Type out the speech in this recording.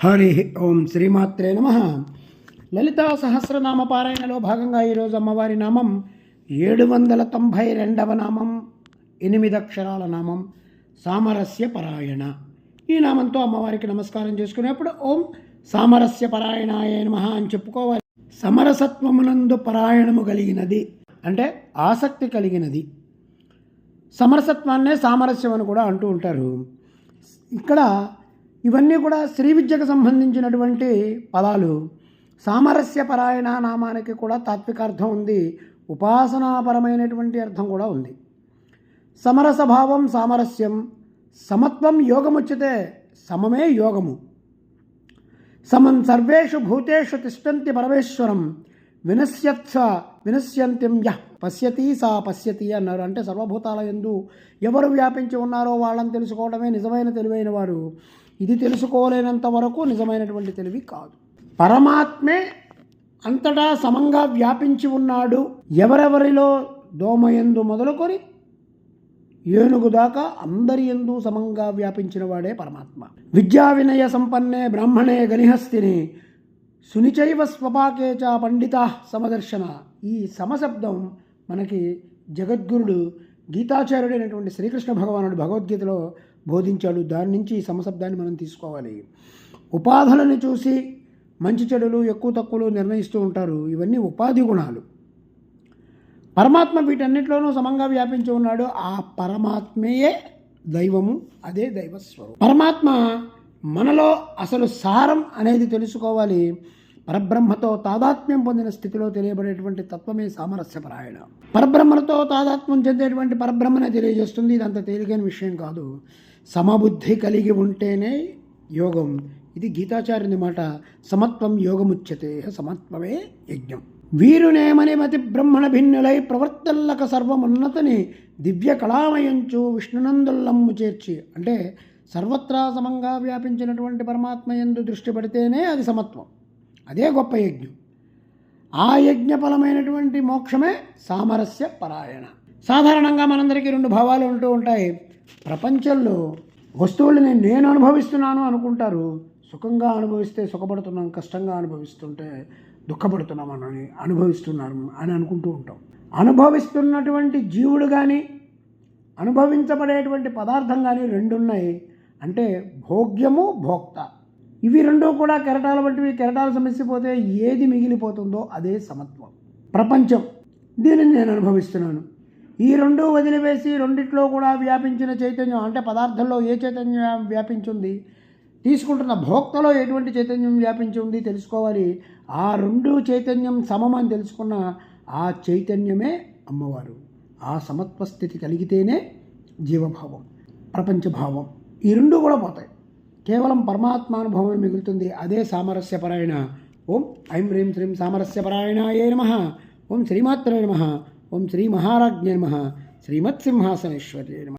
హరి ఓం శ్రీమాత్రే నమ. లలితా సహస్రనామ పారాయణలో భాగంగా ఈరోజు అమ్మవారి నామం ఏడు వందల తొంభై రెండవ నామం ఎనిమిది అక్షరాల నామం సామరస్య పరాయణ ఈ నామంతో అమ్మవారికి నమస్కారం చేసుకునేప్పుడు ఓం సామరస్య పరాయణాయ నమ అని చెప్పుకోవాలి. సమరసత్వమునందు పరాయణము కలిగినది అంటే ఆసక్తి కలిగినది. సమరసత్వాన్నే సామరస్యం అని కూడా అంటూ ఉంటారు. ఇక్కడ ఇవన్నీ కూడా స్త్రీ విద్యకు సంబంధించినటువంటి పదాలు. సామరస్య పరాయణ నామానికి కూడా తాత్విక అర్థం ఉంది. ఉపాసనాపరమైనటువంటి అర్థం కూడా ఉంది. సమరసభావం సామరస్యం. సమత్వం యోగముచ్యతే సమమే యోగము. సమం సర్వేషు భూతేషు తిష్టంతి పరమేశ్వరం. వినశ్యత్స వినశ్యంతిం య పశ్యతి సా పశ్యతి అన్నారు. అంటే సర్వభూతాల ఎందు ఎవరు వ్యాపించి ఉన్నారో వాళ్ళని తెలుసుకోవడమే నిజమైన తెలివైన వారు. ఇది తెలుసుకోలేనంత వరకు నిజమైనటువంటి తెలివి కాదు. పరమాత్మే అంతటా సమంగా వ్యాపించి ఉన్నాడు. ఎవరెవరిలో దోమయందు మొదలుకొని ఏనుగు దాకా అందరి ఎందు సమంగా వ్యాపించిన వాడే పరమాత్మ. విద్యా వినయ సంపన్నే బ్రాహ్మణే గనిహస్తిని సునిచైవ స్వపాకే చ పండిత సమదర్శన. ఈ సమశబ్దం మనకి జగద్గురుడు గీతాచార్యుడైనటువంటి శ్రీకృష్ణ భగవానుడు భగవద్గీతలో బోధించాడు. దాని నుంచి ఈ సమశబ్దాన్ని మనం తీసుకోవాలి. ఉపాధులను చూసి మంచి చెడులు ఎక్కువ తక్కువలు నిర్ణయిస్తూ ఉంటారు. ఇవన్నీ ఉపాధి గుణాలు. పరమాత్మ వీటన్నిటిలోనూ సమంగా వ్యాపించి ఉన్నాడు. ఆ పరమాత్మయే దైవము అదే దైవస్వరూపం. పరమాత్మ మనలో అసలు సారం అనేది తెలుసుకోవాలి. పరబ్రహ్మతో తాదాత్మ్యం పొందిన స్థితిలో తెలియబడేటువంటి తత్వమే సామరస్యపరాయణ. పరబ్రహ్మలతో తాదాత్మ్యం చెందేటువంటి పరబ్రహ్మనే తెలియజేస్తుంది. ఇదంత తేలికైన విషయం కాదు. సమబుద్ధి కలిగి ఉంటేనే యోగం. ఇది గీతాచార్యుని మాట. సమత్వం యోగముచ్యతే సమత్వమే యజ్ఞం. వీరునేమని మతి బ్రహ్మణ భిన్నులై ప్రవర్తల్లక సర్వమున్నతని దివ్య కళామయంచు విష్ణునందుల్లమ్ము చేర్చి అంటే సర్వత్రా సమంగా వ్యాపించినటువంటి పరమాత్మ ఎందు దృష్టి పెడితేనే అది సమత్వం. అదే గొప్ప యజ్ఞం. ఆ యజ్ఞఫలమైనటువంటి మోక్షమే సామరస్య పరాయణ. సాధారణంగా మనందరికీ రెండు భావాలు ఉంటూ ఉంటాయి. ప్రపంచంలో వస్తువుల్ని నేను అనుభవిస్తున్నాను అనుకుంటారు. సుఖంగా అనుభవిస్తే సుఖపడుతున్నాం కష్టంగా అనుభవిస్తుంటే దుఃఖపడుతున్నామని అనుభవిస్తున్నాను అని అనుకుంటూ ఉంటాం. అనుభవిస్తున్నటువంటి జీవుడు కానీ అనుభవించబడేటువంటి పదార్థం కానీ రెండు ఉన్నాయి అంటే భోగ్యము భోక్త. ఇవి రెండు కూడా కెరటాల వంటివి. కెరటాలు సమస్యపోతే ఏది మిగిలిపోతుందో అదే సమత్వం. ప్రపంచం. దీనిని నేను అనుభవిస్తున్నాను. ఈ రెండు వదిలివేసి రెండిట్లో కూడా వ్యాపించిన చైతన్యం అంటే పదార్థంలో ఏ చైతన్యం వ్యాపించింది? తీసుకుంటున్న భోక్తలో ఎటువంటి చైతన్యం వ్యాపించి ఉంది తెలుసుకోవాలి. ఆ రెండు చైతన్యం సమమని తెలుసుకున్న ఆ చైతన్యమే అమ్మవారు. ఆ సమత్వ స్థితి కలిగితేనే జీవభావం ప్రపంచభావం. ఈ రెండు కూడా పోతాయి. కేవలం పరమాత్మానుభవం మిగులుతుంది. అదే సామరస్యపరాయణ. ఓం ఐం హ్రీం శ్రీం సామరస్యపరాయణాయ నమ. ఓం శ్రీమాత్రే నమ. ఓం శ్రీ మహారాజ్ఞే నమ. శ్రీమత్సింహాసనేశ్వర్యే నమ.